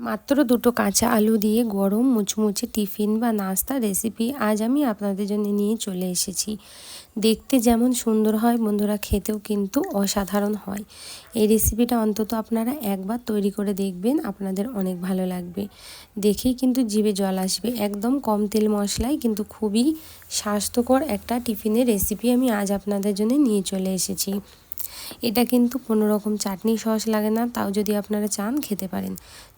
মাত্র দুটো কাঁচা আলু দিয়ে গরম মুচমুচে টিফিন বা নাস্তা রেসিপি আজ আমি আপনাদের জন্য নিয়ে চলে এসেছি। দেখতে যেমন সুন্দর হয়, বন্ধুরা খেতেও কিন্তু অসাধারণ হয়। এই রেসিপিটা অন্তত আপনারা একবার তৈরি করে দেখবেন, আপনাদের অনেক ভালো লাগবে। দেখেই কিন্তু জিভে জল আসবে। একদম কম তেল মশলায় কিন্তু খুবই স্বাস্থ্যকর একটা টিফিনের রেসিপি আমি আজ আপনাদের জন্য নিয়ে চলে এসেছি। এটা কিন্তু কোনো রকম চাটনি সস লাগে না, তাও যদি আপনারা চান খেতে পারেন।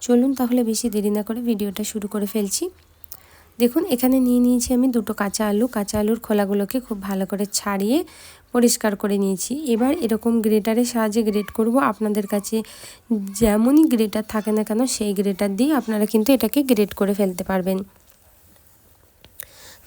চলুন তাহলে বেশি দেরি না করে ভিডিওটা শুরু করে ফেলছি। দেখুন, এখানে নিয়ে নিয়েছি আমি দুটো কাঁচা আলু। কাঁচা আলুর খোলাগুলোকে খুব ভালো করে ছাড়িয়ে পরিষ্কার করে নিয়েছি। এবার এরকম গ্রেটারের সাহায্যে গ্রেট করব। আপনাদের কাছে যেমনই গ্রেটার থাকে না কেন, সেই গ্রেটার দিয়ে আপনারা কিন্তু এটাকে গ্রেট করে ফেলতে পারবেন।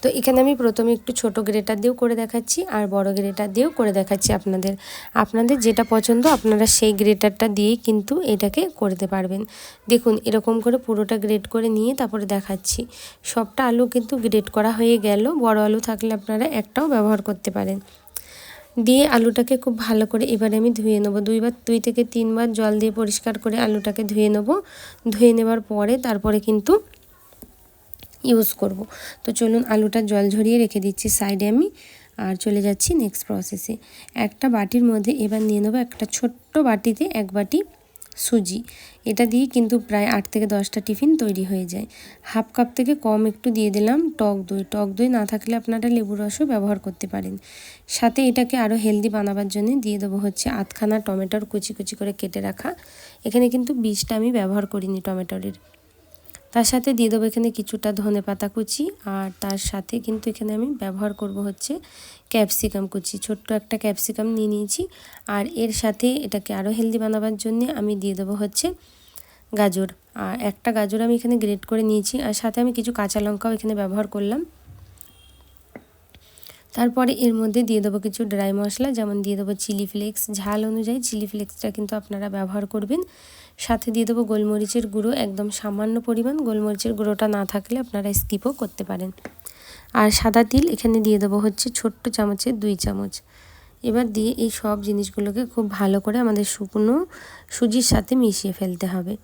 তো এখানে আমি প্রথমে একটু ছোট গ্রেটার দিয়েও করে দেখাচ্ছি আর বড় গ্রেটার দিয়েও করে দেখাচ্ছি আপনাদের। আপনাদের যেটা পছন্দ আপনারা সেই গ্রেটারটা দিয়েই কিন্তু এটাকে করতে পারবেন। দেখুন, এরকম করে পুরোটা গ্রেট করে নিয়ে তারপরে দেখাচ্ছি। সবটা আলু কিন্তু গ্রেট করা হয়ে গেল। বড় আলু থাকলে আপনারা একটাও ব্যবহার করতে পারেন। দিয়ে আলুটাকে খুব ভালো করে এবারে আমি ধুয়ে নেব। দুইবার, দুই থেকে তিনবার জল দিয়ে পরিষ্কার করে আলুটাকে ধুয়ে নেব। ধুয়ে নেবার পরে তারপরে কিন্তু ইউজ করব। তো চলুন আলুটা জল ঝরিয়ে রেখে দিচ্ছি সাইডে আমি, আর চলে যাচ্ছি নেক্সট প্রসেসে একটা বাটির মধ্যে এবার নিয়ে নেব একটা ছোট্ট বাটিতে এক বাটি সুজি। এটা দিয়ে কিন্তু প্রায় আট থেকে দশটা টিফিন তৈরি হয়ে যায়। হাফ কাপ থেকে কম একটু দিয়ে দিলাম টক দই। টক দই না থাকলে আপনারা লেবু রসও ব্যবহার করতে পারেন। সাথে এটাকে আরও হেলদি বানাবার জন্য দিয়ে দেবো হচ্ছে আধখানা টমেটোর কুচি কুচি করে কেটে রাখা। এখানে কিন্তু বীজটা আমি ব্যবহার করিনি টমেটোরের তার সাথে দিয়ে দেবো এখানে কিছুটা ধনে পাতা কুচি, আর তার সাথে কিন্তু এখানে আমি ব্যবহার করব হচ্ছে ক্যাপসিকাম কুচি। ছোট্ট একটা ক্যাপসিকাম নিয়ে নিয়েছি, আর এর সাথে এটাকে আরও হেলদি বানাবার জন্য আমি দিয়ে দেবো হচ্ছে গাজর। আর একটা গাজর আমি এখানে গ্রেট করে নিয়েছি, আর সাথে আমি কিছু কাঁচা লঙ্কাও এখানে ব্যবহার করলাম। তারপরে এর মধ্যে দিয়ে দেবো কিছু ড্রাই মশলা, যেমন দিয়ে দেবো চিলি ফ্লেক্স। ঝাল অনুযায়ী চিলি ফ্লেক্সটা কিন্তু আপনারা ব্যবহার করবেন। সাথে দিয়ে দেবো গোলমরিচের গুঁড়ো, একদম সামান্য পরিমাণ। গোলমরিচের গুঁড়োটা না থাকলে আপনারা স্কিপও করতে পারেন। আর সাদা তিল, এখানে দিয়ে দেবো হচ্ছে ছোট্ট চামচের দুই চামচ। এবার দিয়ে এই সব জিনিসগুলোকে খুব ভালো করে আমাদের শুকনো সুজির সাথে মিশিয়ে ফেলতে হবে।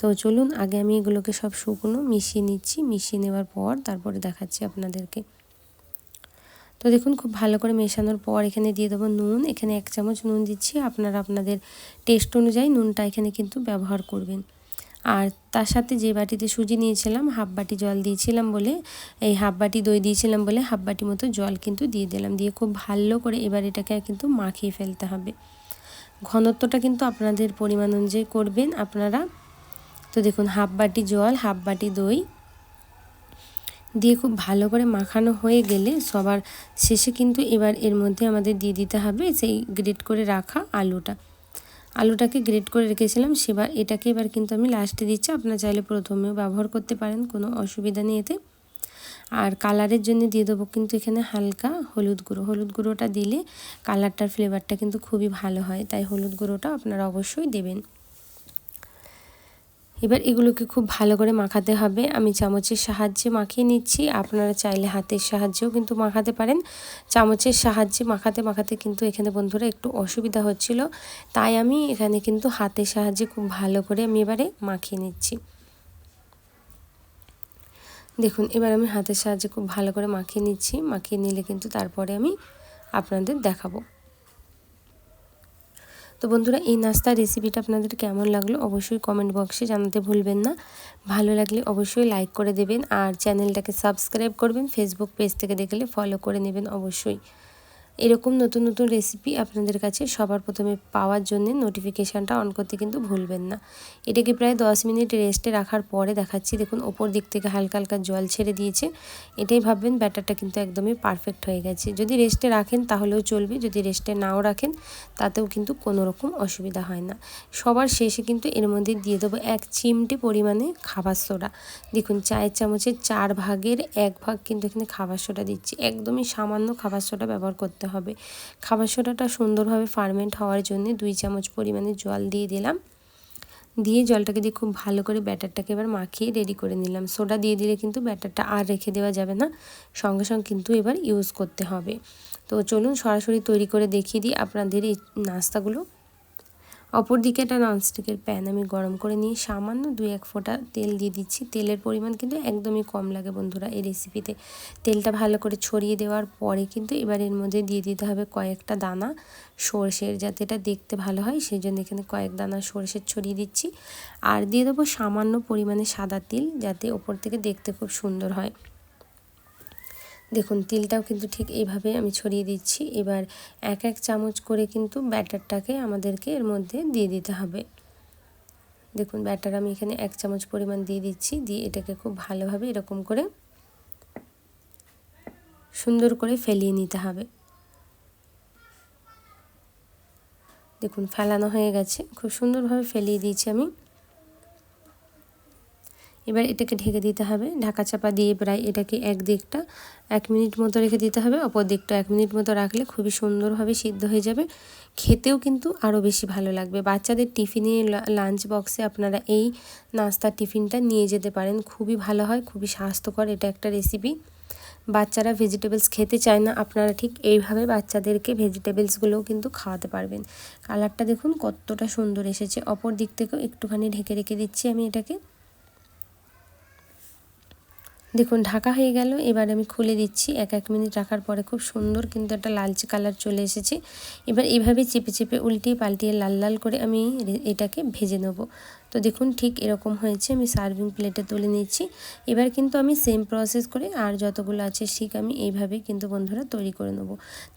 তো চলুন, আগে আমি এগুলোকে সব শুকনো মিশিয়ে নিচ্ছি। মিশিয়ে নেওয়ার পর তারপরে দেখাচ্ছি আপনাদেরকে। তো দেখুন, খুব ভালো করে মেশানোর পর এখানে দিয়ে দেবো নুন। এখানে এক চামচ নুন দিচ্ছি। আপনারা আপনাদের টেস্ট অনুযায়ী নুনটা এখানে কিন্তু ব্যবহার করবেন। আর তার সাথে যে বাটিতে সুজি নিয়েছিলাম, হাফ বাটি জল দিয়েছিলাম বলে, এই হাফ বাটি দই দিয়েছিলাম বলে হাফ বাটি মতো জল কিন্তু দিয়ে দিলাম। দিয়ে খুব ভালো করে এবার এটাকে কিন্তু মাখিয়ে ফেলতে হবে। ঘনত্বটা কিন্তু আপনাদের পরিমাণ অনুযায়ী করবেন আপনারা। তো দেখুন, হাফ বাটি জল, হাফ বাটি দই দিয়ে খুব ভালো করে মাখানো হয়ে গেলে সবার শেষে কিন্তু এবার এর মধ্যে আমাদের দিয়ে দিতে হবে সেই গ্রেট করে রাখা আলুটা। আলুটাকে গ্রেট করে রেখেছিলাম, সেবার এটাকে এবার কিন্তু আমি লাস্টে দিচ্ছি। আপনার চাইলে প্রথমেও ব্যবহার করতে পারেন, কোনো অসুবিধা নেই এতে। আর কালারের জন্য দিয়ে দেবো কিন্তু এখানে হালকা হলুদ গুঁড়ো। হলুদ গুঁড়োটা দিলে কালারটার ফ্লেভারটা কিন্তু খুবই ভালো হয়। তাই হলুদ গুঁড়োটা আপনারা অবশ্যই দেবেন। এবার এগুলোকে খুব ভালো করে মাখাতে হবে। আমি চামচের সাহায্যে মাখিয়ে নিচ্ছি। আপনারা চাইলে হাতের সাহায্যেও কিন্তু মাখাতে পারেন। চামচের সাহায্যে মাখাতে মাখাতে কিন্তু এখানে বন্ধুরা একটু অসুবিধা হচ্ছিল। তাই আমি এখানে কিন্তু হাতের সাহায্যে খুব ভালো করে আমি এবারে মাখিয়ে নিচ্ছি। দেখুন, এবার আমি হাতের সাহায্যে খুব ভালো করে মাখিয়ে নিচ্ছি। মাখিয়ে নিলে কিন্তু তারপরে আমি আপনাদের দেখাবো। তো বন্ধুরা, এই নাস্তার রেসিপিটা আপনাদের কেমন লাগল অবশ্যই কমেন্ট বক্সে জানাতে ভুলবেন না। ভালো লাগলে অবশ্যই লাইক করে দেবেন আর চ্যানেলটাকে সাবস্ক্রাইব করবেন ফেসবুক পেজ থেকে দেখলে ফলো করে নেবেন অবশ্যই। এরকম নতুন নতুন রেসিপি আপনাদের কাছে সবার প্রথমে পাওয়ার জন্য নোটিফিকেশানটা অন করতে কিন্তু ভুলবেন না। এটাকে প্রায় দশ মিনিট রেস্টে রাখার পরে দেখাচ্ছি। দেখুন, ওপর দিক থেকে হালকা হালকা জল ছেড়ে দিয়েছে। এটাই ভাববেন, ব্যাটারটা কিন্তু একদমই পারফেক্ট হয়ে গেছে। যদি রেস্টে রাখেন তাহলেও চলবে, যদি রেস্টে নাও রাখেন তাতেও কিন্তু কোনো রকম অসুবিধা হয় না। সবার শেষে কিন্তু এর মধ্যে দিয়ে দেবো এক চিমটে পরিমাণে খাবার সোডা। দেখুন, চায়ের চামচের চার ভাগের এক ভাগ কিন্তু এখানে খাবার সোডা দিচ্ছি। একদমই সামান্য খাবার সোডা ব্যবহার করতে করতে হবে। খাবার সোডাটা সুন্দরভাবে ফার্মেন্ট হওয়ার জন্য দুই চামচ পরিমাণে জল দিয়ে দিলাম। দিয়ে জলটাকে দিয়ে খুব ভালো করে ব্যাটারটাকে এবার মাখিয়ে রেডি করে নিলাম। সোডা দিয়ে দিলে কিন্তু ব্যাটারটা আর রেখে দেওয়া যাবে না। সঙ্গে সঙ্গে কিন্তু এবার ইউজ করতে হবে। তো চলুন সরাসরি তৈরি করে দেখিয়ে দিই আপনাদের এই নাস্তাগুলো। অপরদিকে একটা ননস্টিকের প্যান আমি গরম করে নিয়ে সামান্য দুই এক ফোঁটা তেল দিয়ে দিচ্ছি। তেলের পরিমাণ কিন্তু একদমই কম লাগে বন্ধুরা এই রেসিপিতে তেলটা ভালো করে ছড়িয়ে দেওয়ার পরে কিন্তু এবার এর মধ্যে দিয়ে দিতে হবে কয়েকটা দানা। সর্ষের যাতে এটা দেখতে ভালো হয় সেই জন্য এখানে কয়েক দানা সর্ষের ছড়িয়ে দিচ্ছি। আর দিয়ে দেবো সামান্য পরিমাণে সাদা তিল, যাতে ওপর থেকে দেখতে খুব সুন্দর হয়। দেখুন, তিলটাও কিন্তু ঠিক এইভাবে আমি ছড়িয়ে দিচ্ছি। এবার এক এক চামচ করে কিন্তু ব্যাটারটাকে আমাদেরকে এর মধ্যে দিয়ে দিতে হবে। দেখুন, ব্যাটার আমি এখানে এক চামচ পরিমাণ দিয়ে দিচ্ছি। দিয়ে এটাকে খুব ভালোভাবে এরকম করে সুন্দর করে ফেলিয়ে নিতে হবে। দেখুন, ফেলানো হয়ে গেছে। খুব সুন্দরভাবে ফেলিয়ে দিয়েছি আমি। এবার এটাকে ঢেকে দিতে হবে। ঢাকা চাপা দিয়ে প্রায় এটাকে এক দিকটা এক মিনিট মতো রেখে দিতে হবে। অপর দিকটা এক মিনিট মতো রাখলে খুবই সুন্দরভাবে সিদ্ধ হয়ে যাবে। খেতেও কিন্তু আরও বেশি ভালো লাগবে। বাচ্চাদের টিফিনে লাঞ্চ বক্সে আপনারা এই নাস্তার টিফিনটা নিয়ে যেতে পারেন। খুবই ভালো হয়, খুবই স্বাস্থ্যকর এটা একটা রেসিপি বাচ্চারা ভেজিটেবলস খেতে চায় না, আপনারা ঠিক এইভাবে বাচ্চাদেরকে ভেজিটেবলসগুলোও কিন্তু খাওয়াতে পারবেন। কালারটা দেখুন কতটা সুন্দর এসেছে। অপর দিক থেকেও একটুখানি ঢেকে রেখে দিচ্ছি আমি এটাকে। দেখুন, ঢাকা হয়ে গেল। এবার আমি খুলে দিচ্ছি। এক এক মিনিট রাখার পরে খুব সুন্দর কিন্তু একটা লালচে কালার চলে এসেছে। এবার এভাবে চেপে চেপে উল্টিয়ে পাল্টিয়ে লাল লাল করে আমি এটাকে ভেজে নেব। তো দেখুন ঠিক এরকম হয়েছে, আমি সার্ভিং প্লেটে তুলে নিচ্ছি এবার কিন্তু আমি সেম প্রসেস করে আর যতগুলো আছে শিক আমি এইভাবেই কিন্তু বন্ধুরা তৈরি করে নেব।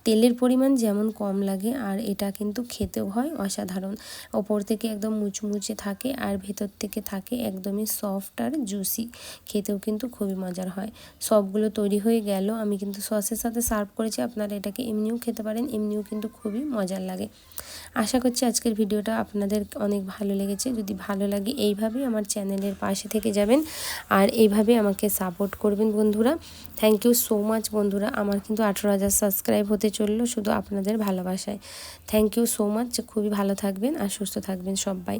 তেলের পরিমাণ যেমন কম লাগে আর এটা কিন্তু খেতেও হয় অসাধারণ। ওপর থেকে একদম মুচমুচে থাকে আর ভেতর থেকে থাকে একদমই সফট আর জুসি খেতেও কিন্তু খুবই মজার হয়। সবগুলো তৈরি হয়ে গেল, আমি কিন্তু সসের সাথে সার্ভ করেছি, আপনারা এটাকে এমনিও খেতে পারেন, এমনিও কিন্তু খুবই মজার লাগে। আশা করছি আজকের ভিডিওটা আপনাদের অনেক ভালো লেগেছে। যদি ভালো লাগে এইভাবেই আমার চ্যানেলের পাশে থেকে যাবেন আর এইভাবে আমাকে সাপোর্ট করবেন বন্ধুরা। থ্যাংক ইউ সো মাচ বন্ধুরা। আমার কিন্তু আঠেরো হাজার সাবস্ক্রাইব হতে চলল শুধু আপনাদের ভালোবাসায়। থ্যাংক ইউ সো মাচ খুবই ভালো থাকবেন আর সুস্থ থাকবেন সবাই।